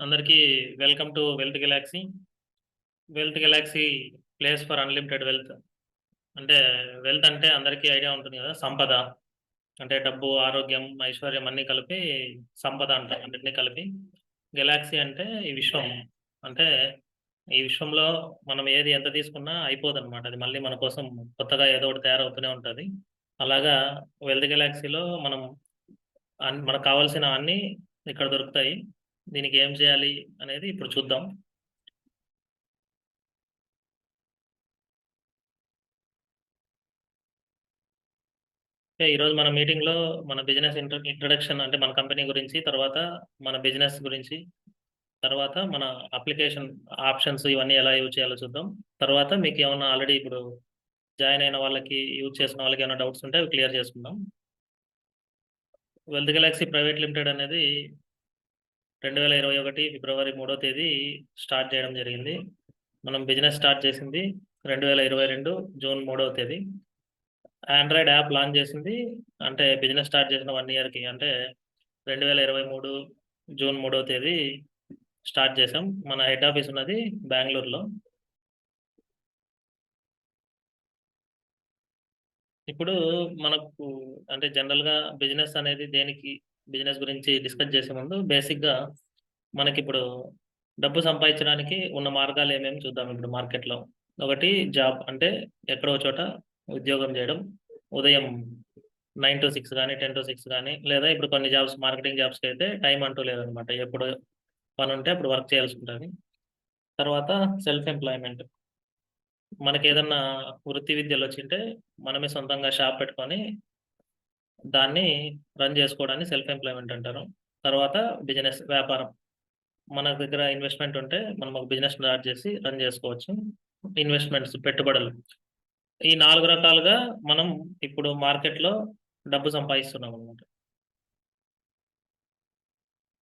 అందరికీ welcome to wealth galaxy. Wealth galaxy place for unlimited wealth. అంటే wealth అంటే అందరికీ ఐడియా ఉంటుంది కదా సంపద. అంటే డబ్బు ఆరోగ్యం ఐశ్వర్యం అన్నీ కలిపి సంపద అంటాం అన్నింటినీ కలిపి. గెలాక్సీ అంటే ఈ విశ్వం. అంటే ఈ విశ్వంలో మనం ఏది ఎంత తీసుకున్నా అయిపోదు అనమాట అది మళ్ళీ మన కోసం కొత్తగా ఏదో ఒకటి తయారవుతూనే ఉంటుంది. అలాగా వెల్త్ గెలాక్సీలో మనం అన్- మనకు కావాల్సిన అన్నీ ఇక్కడ దొరుకుతాయి. దీనికి ఏం చేయాలి అనేది ఇప్పుడు చూద్దాం. ఓకే, ఈరోజు మన మీటింగ్లో మన బిజినెస్ ఇంట్రడక్షన్ అంటే మన కంపెనీ గురించి తర్వాత మన బిజినెస్ గురించి తర్వాత మన అప్లికేషన్ ఆప్షన్స్ ఇవన్నీ ఎలా యూజ్ చేయాలో చూద్దాం. తర్వాత మీకు ఏమైనా ఆల్రెడీ ఇప్పుడు జాయిన్ అయిన వాళ్ళకి యూజ్ చేసిన వాళ్ళకి ఏమైనా డౌట్స్ ఉంటే అవి క్లియర్ చేసుకుందాం. వెల్త్ గెలాక్సీ ప్రైవేట్ లిమిటెడ్ అనేది రెండు వేల ఇరవై ఒకటి ఫిబ్రవరి మూడో తేదీ స్టార్ట్ చేయడం జరిగింది. మనం బిజినెస్ స్టార్ట్ చేసింది రెండు వేల ఇరవై రెండు జూన్ మూడవ తేదీ. ఆండ్రాయిడ్ యాప్ లాంచ్ చేసింది. అంటే బిజినెస్ స్టార్ట్ చేసిన వన్ ఇయర్కి అంటే రెండు వేల ఇరవై మూడు జూన్ మూడవ తేదీ స్టార్ట్ చేసాం. మన హెడ్ ఆఫీస్ ఉన్నది బెంగళూరులో. ఇప్పుడు మనకు అంటే జనరల్గా బిజినెస్ అనేది దేనికి బిజినెస్ గురించి డిస్కస్ చేసే ముందు బేసిక్గా మనకి ఇప్పుడు డబ్బు సంపాదించడానికి ఉన్న మార్గాలు ఏమేమి చూద్దాం ఇప్పుడు మార్కెట్లో ఒకటి జాబ్ అంటే ఎక్కడో చోట ఉద్యోగం చేయడం ఉదయం నైన్ టు సిక్స్ కానీ టెన్ టు సిక్స్ కానీ లేదా ఇప్పుడు కొన్ని జాబ్స్ మార్కెటింగ్ జాబ్స్కి అయితే టైం అంటూ లేదనమాట. ఎప్పుడు పని ఉంటే అప్పుడు వర్క్ చేయాల్సి ఉంటుంది. తర్వాత సెల్ఫ్ ఎంప్లాయ్మెంట్ మనకి ఏదన్నా వృత్తి విద్యలు వచ్చింటే మనమే సొంతంగా షాప్ పెట్టుకొని దాన్ని రన్ చేసుకోవడాన్ని సెల్ఫ్ ఎంప్లాయ్మెంట్ అంటారు. తర్వాత బిజినెస్ వ్యాపారం. మన దగ్గర ఇన్వెస్ట్మెంట్ ఉంటే మనం ఒక బిజినెస్ స్టార్ట్ చేసి రన్ చేసుకోవచ్చు. ఇన్వెస్ట్మెంట్స్ పెట్టుబడులు. ఈ నాలుగు రకాలుగా మనం ఇప్పుడు మార్కెట్లో డబ్బు సంపాదిస్తున్నాం అనమాట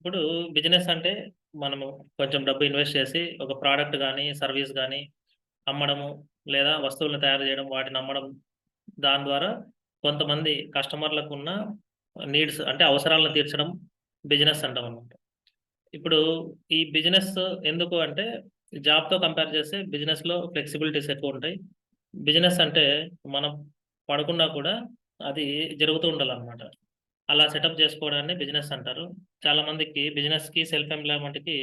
ఇప్పుడు బిజినెస్ అంటే మనము కొంచెం డబ్బు ఇన్వెస్ట్ చేసి ఒక ప్రోడక్ట్ కానీ సర్వీస్ కానీ అమ్మడము లేదా వస్తువులను తయారు చేయడం వాటిని అమ్మడం దాని ద్వారా కొంతమంది కస్టమర్లకు ఉన్న నీడ్స్ అంటే అవసరాలను తీర్చడం బిజినెస్ అంటాం అనమాట ఇప్పుడు ఈ బిజినెస్ ఎందుకు అంటే జాబ్తో కంపేర్ చేస్తే బిజినెస్లో ఫ్లెక్సిబిలిటీస్ ఎక్కువ ఉంటాయి. బిజినెస్ అంటే మనం పడుకున్నా కూడా అది జరుగుతూ ఉండాలన్నమాట. అలా సెటప్ చేసుకోవడాన్ని బిజినెస్ అంటారు. చాలా మందికి బిజినెస్కి సెల్ఫ్ ఎంప్లాయ్మెంట్కి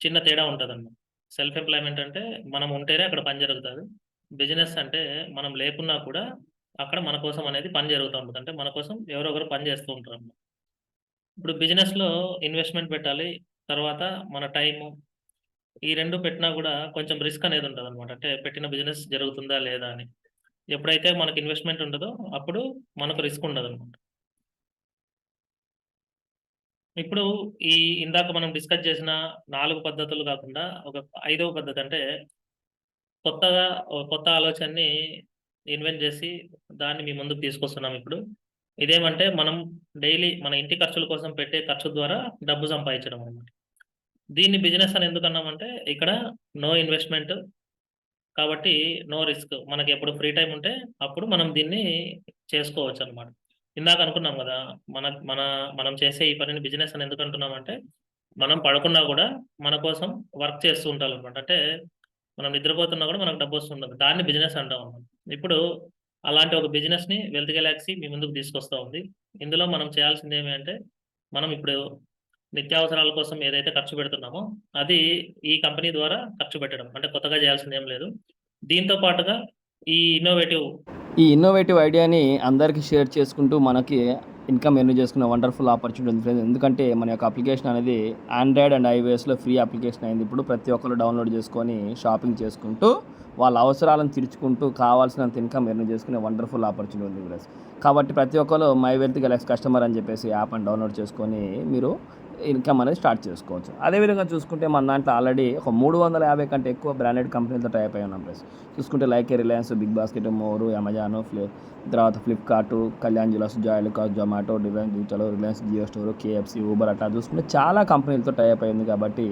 చిన్న తేడా ఉంటుంది సెల్ఫ్ ఎంప్లాయ్మెంట్ అంటే మనం ఉంటేనే అక్కడ పని జరుగుతుంది. బిజినెస్ అంటే మనం లేకున్నా కూడా అక్కడ మన కోసం అనేది పని జరుగుతూ ఉంటుంది. అంటే మన కోసం ఎవరో ఒకరు పని చేస్తూ ఉంటారు అన్నమాట. ఇప్పుడు బిజినెస్లో ఇన్వెస్ట్మెంట్ పెట్టాలి తర్వాత మన టైము ఈ రెండు పెట్టినా కూడా కొంచెం రిస్క్ అనేది ఉంటుంది అనమాట అంటే పెట్టిన బిజినెస్ జరుగుతుందా లేదా అని. ఎప్పుడైతే మనకు ఇన్వెస్ట్మెంట్ ఉండదో అప్పుడు మనకు రిస్క్ ఉండదు అనమాట ఇప్పుడు ఈ ఇందాక మనం డిస్కస్ చేసిన నాలుగు పద్ధతులు కాకుండా ఒక ఐదవ పద్ధతి అంటే కొత్తగా ఒక కొత్త ఆలోచనని ఇన్వెంట్ చేసి దాన్ని మీ ముందుకు తీసుకొస్తున్నాం ఇప్పుడు. ఇదేమంటే మనం డైలీ మన ఇంటి ఖర్చుల కోసం పెట్టే ఖర్చు ద్వారా డబ్బు సంపాదించడం అనమాట దీన్ని బిజినెస్ అని ఎందుకన్నామంటే ఇక్కడ నో ఇన్వెస్ట్మెంట్ కాబట్టి నో రిస్క్ మనకి ఎప్పుడు ఫ్రీ టైం ఉంటే అప్పుడు మనం దీన్ని చేసుకోవచ్చు అనమాట ఇందాక అనుకున్నాం కదా మన మన మనం చేసే ఈ పనిని బిజినెస్ అని ఎందుకు అంటున్నామంటే మనం పడకుండా కూడా మన కోసం వర్క్ చేస్తూ ఉంటాం అనమాట అంటే మనం నిద్రపోతున్నా కూడా మనకు డబ్బు వస్తుంది దాన్ని బిజినెస్ అంటాం అనమాట ఇప్పుడు అలాంటి ఒక బిజినెస్ని వెల్త్ గెలాక్సీ మీ ముందుకు తీసుకొస్తా ఉంది. ఇందులో మనం చేయాల్సింది ఏమి అంటే మనం ఇప్పుడు నిత్యావసరాల కోసం ఏదైతే ఖర్చు పెడుతున్నామో అది ఈ కంపెనీ ద్వారా ఖర్చు పెట్టడం. అంటే కొత్తగా చేయాల్సింది ఏం లేదు. దీంతో పాటుగా ఈ ఇన్నోవేటివ్ ఈ ఇన్నోవేటివ్ ఐడియాని అందరికీ షేర్ చేసుకుంటూ మనకి ఇన్కమ్ ఎర్న్ చేసుకునే వండర్ఫుల్ ఆపర్చునిటీ ఉంది ఫ్రెండ్స్. ఎందుకంటే మన యొక్క అప్లికేషన్ అనేది ఆండ్రాయిడ్ అండ్ ఐఓఎస్లో ఫ్రీ అప్లికేషన్ అయింది. ఇప్పుడు ప్రతి ఒక్కరు డౌన్లోడ్ చేసుకొని షాపింగ్ చేసుకుంటూ వాళ్ళ అవసరాలను తీర్చుకుంటూ కావాల్సినంత ఇన్కమ్ ఎర్న్ చేసుకునే వండర్ఫుల్ ఆపర్చునిటీ ఉంది ఫ్రెండ్స్. కాబట్టి ప్రతి ఒక్కరు మై వెల్త్ గెలాక్స్ కస్టమర్ అని చెప్పేసి యాప్ అని డౌన్లోడ్ చేసుకొని మీరు ఇన్కమ్ అనేది స్టార్ట్ చేసుకోవచ్చు. అదేవిధంగా చూసుకుంటే మన దాంట్లో ఆల్రెడీ ఒక మూడు వందల యాభై కంటే ఎక్కువ బ్రాండెడ్ కంపెనీలతో టైప్ అయి ఉన్నాం ప్లస్ చూసుకుంటే like Reliance big basket more Amazon ఫ్లి తర్వాత Flipkart Kalyan jewellers Joyalukkas Zomato divine digital Reliance Jio store KFC Uber అట్లా చూసుకుంటే చాలా కంపెనీలతో టైప్ అయింది కాబట్టి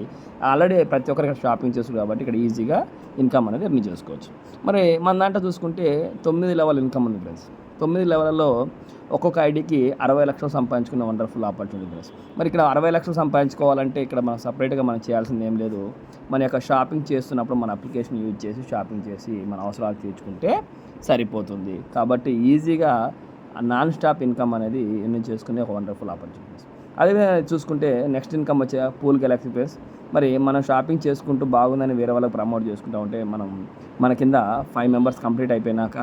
ఆల్రెడీ ప్రతి ఒక్కరికి షాపింగ్ చేస్తారు కాబట్టి ఇక్కడ ఈజీగా ఇన్కమ్ అనేది ఎర్న్ చేసుకోవచ్చు. మరి మన దాంట్లో చూసుకుంటే తొమ్మిది లెవెల్ ఇన్కమ్ ఉంది ఫ్రెండ్స్. తొమ్మిది లెవెల్లో ఒక్కొక్క ఐడికి అరవై లక్షలు సంపాదించుకునే వండర్ఫుల్ ఆపర్చునిటీ ఫ్రెండ్స్ మరి ఇక్కడ అరవై లక్షలు సంపాదించుకోవాలంటే ఇక్కడ మనం సపరేట్గా మనం చేయాల్సింది ఏం లేదు. మన యొక్క షాపింగ్ చేస్తున్నప్పుడు మన అప్లికేషన్ యూజ్ చేసి షాపింగ్ చేసి మన అవసరాలు తీర్చుకుంటే సరిపోతుంది. కాబట్టి ఈజీగా నాన్ స్టాప్ ఇన్కమ్ అనేది ఎన్ని చేసుకునే ఒక వండర్ఫుల్ ఆపర్చునిటీస్. అదే చూసుకుంటే నెక్స్ట్ ఇన్కమ్ వచ్చే పూల్ గెలాక్సీ ప్లేస్. మరి మనం షాపింగ్ చేసుకుంటూ బాగుందని వేరే వాళ్ళకి ప్రమోట్ చేసుకుంటా ఉంటే మనం మన కింద ఫైవ్ మెంబర్స్ కంప్లీట్ అయిపోయినాక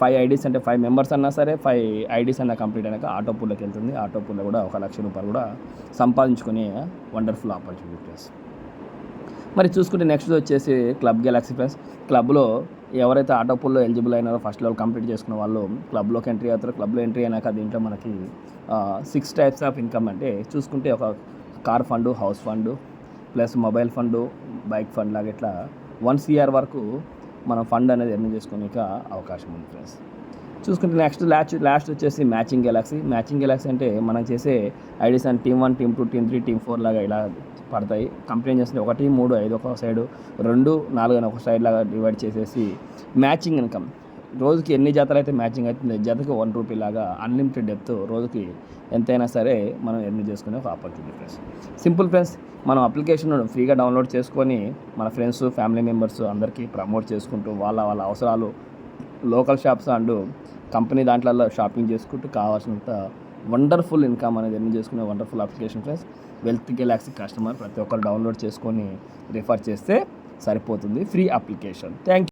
ఫైవ్ ఐడీస్ అంటే ఫైవ్ మెంబర్స్ అన్నా సరే ఫైవ్ ఐడీస్ అన్నా కంప్లీట్ అయినాక ఆటో పూల్లోకి వెళ్తుంది. ఆటో పూల్లో కూడా ఒక లక్ష రూపాయలు కూడా సంపాదించుకునే వండర్ఫుల్ ఆపర్చునిటీస్ మరి చూసుకుంటే నెక్స్ట్ వచ్చేసి క్లబ్ గెలాక్సీ ప్లస్ క్లబ్లో ఎవరైతే ఆటో పూల్లో ఎలిజిబుల్ అయినారో ఫస్ట్ లెవెల్ కంప్లీట్ చేసుకున్న వాళ్ళు క్లబ్లోకి ఎంట్రీ అవుతారు. క్లబ్లో ఎంట్రీ అయినాక దీంట్లో మనకి సిక్స్ టైప్స్ ఆఫ్ ఇన్కమ్ అంటే చూసుకుంటే ఒక car fund house fund plus mobile fund bike fund లాగా ఇట్లా వన్ సిఆర్ వరకు మనం ఫండ్ అనేది ఎర్న్ చేసుకునే అవకాశం ఉంది ఫ్రెండ్స్. చూసుకుంటే నెక్స్ట్ లాస్ట్ లాస్ట్ వచ్చేసి మ్యాచింగ్ గెలాక్సీ. మ్యాచింగ్ గెలాక్సీ అంటే మనం చేసే IDs and team one team two team three team four లాగా ఇలా పడతాయి. కంప్లైంట్ చేస్తే ఒకటి మూడు ఐదు ఒక సైడు రెండు నాలుగు అని ఒక సైడ్ లాగా డివైడ్ చేసేసి మ్యాచింగ్ ఇన్కమ్. రోజుకి ఎన్ని జాతలు అయితే మ్యాచింగ్ అవుతుంది జతకి వన్ రూపీ లాగా అన్లిమిటెడ్ డెప్త్ రోజుకి ఎంతైనా సరే మనం ఎర్న్ చేసుకునే ఒక ఆపర్చునిటీ ఫ్రెండ్స్ సింపుల్ ఫ్రెండ్స్ మనం అప్లికేషన్ ఫ్రీగా డౌన్లోడ్ చేసుకొని మన ఫ్రెండ్స్ ఫ్యామిలీ మెంబర్స్ అందరికీ ప్రమోట్ చేసుకుంటూ వాళ్ళ వాళ్ళ అవసరాలు లోకల్ షాప్స్ అండ్ కంపెనీ దాంట్లలో షాపింగ్ చేసుకుంటూ కావాల్సినంత వండర్ఫుల్ ఇన్కమ్ అనేది ఎర్న్ చేసుకునే wonderful application friends wealth galaxy customer ప్రతి ఒక్కరు డౌన్లోడ్ చేసుకొని రిఫర్ చేస్తే సరిపోతుంది. Free application thank